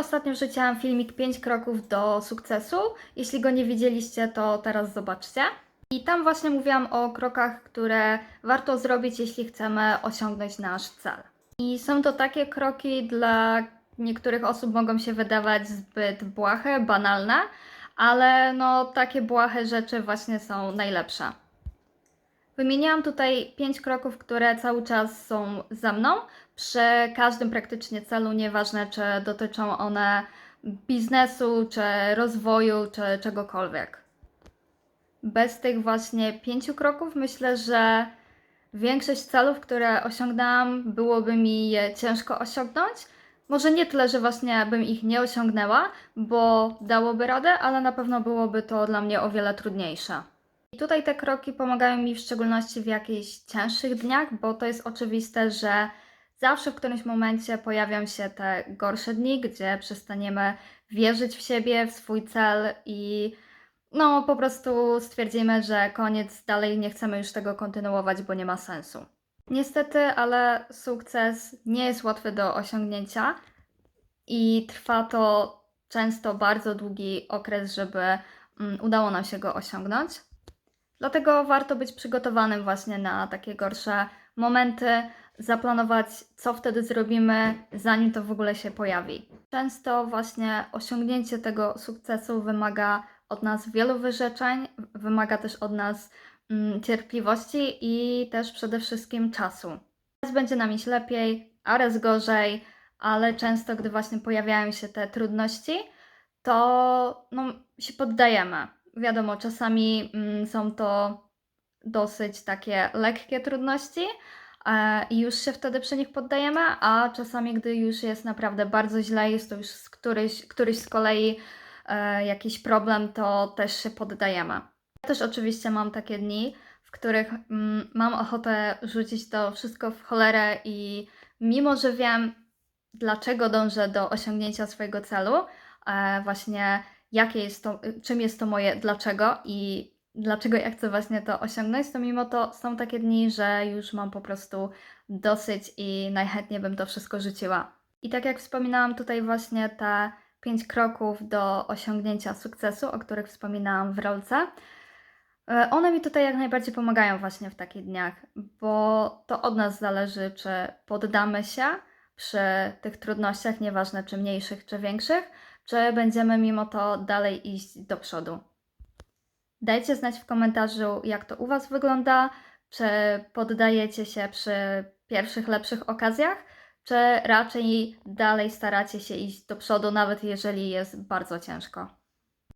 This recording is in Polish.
Ostatnio wrzuciłam filmik 5 kroków do sukcesu. Jeśli go nie widzieliście, to teraz zobaczcie. I tam właśnie mówiłam o krokach, które warto zrobić, jeśli chcemy osiągnąć nasz cel. I są to takie kroki, dla niektórych osób mogą się wydawać zbyt błahe, banalne, ale no takie błahe rzeczy właśnie są najlepsze. Wymieniłam tutaj pięć kroków, które cały czas są za mną. Przy każdym praktycznie celu, nieważne czy dotyczą one biznesu, czy rozwoju, czy czegokolwiek. Bez tych właśnie pięciu kroków myślę, że większość celów, które osiągnęłam, byłoby mi je ciężko osiągnąć. Może nie tyle, że właśnie bym ich nie osiągnęła, bo dałoby radę, ale na pewno byłoby to dla mnie o wiele trudniejsze. I tutaj te kroki pomagają mi w szczególności w jakichś cięższych dniach, bo to jest oczywiste, że zawsze w którymś momencie pojawią się te gorsze dni, gdzie przestaniemy wierzyć w siebie, w swój cel i no po prostu stwierdzimy, że koniec, dalej nie chcemy już tego kontynuować, bo nie ma sensu. Niestety, ale sukces nie jest łatwy do osiągnięcia i trwa to często bardzo długi okres, żeby mm, udało nam się go osiągnąć. Dlatego warto być przygotowanym właśnie na takie gorsze momenty, zaplanować, co wtedy zrobimy, zanim to w ogóle się pojawi. Często właśnie osiągnięcie tego sukcesu wymaga od nas wielu wyrzeczeń, wymaga też od nas mm, cierpliwości i też przede wszystkim czasu. Raz będzie nam iść lepiej, a raz gorzej, ale często, gdy właśnie pojawiają się te trudności, to no, się poddajemy. Wiadomo, czasami mm, są to dosyć takie lekkie trudności e, i już się wtedy przy nich poddajemy, a czasami, gdy już jest naprawdę bardzo źle, jest to już z któryś, któryś z kolei e, jakiś problem, to też się poddajemy. Ja też oczywiście mam takie dni, w których mm, mam ochotę rzucić to wszystko w cholerę i mimo, że wiem, dlaczego dążę do osiągnięcia swojego celu, e, właśnie jakie jest to, czym jest to moje dlaczego i dlaczego ja chcę właśnie to osiągnąć, to mimo to są takie dni, że już mam po prostu dosyć i najchętniej bym to wszystko rzuciła. I tak jak wspominałam tutaj właśnie te pięć kroków do osiągnięcia sukcesu, o których wspominałam w rolce, e, one mi tutaj jak najbardziej pomagają właśnie w takich dniach, bo to od nas zależy, czy poddamy się przy tych trudnościach, nieważne czy mniejszych, czy większych, czy będziemy mimo to dalej iść do przodu. Dajcie znać w komentarzu, jak to u Was wygląda, czy poddajecie się przy pierwszych lepszych okazjach, czy raczej dalej staracie się iść do przodu, nawet jeżeli jest bardzo ciężko.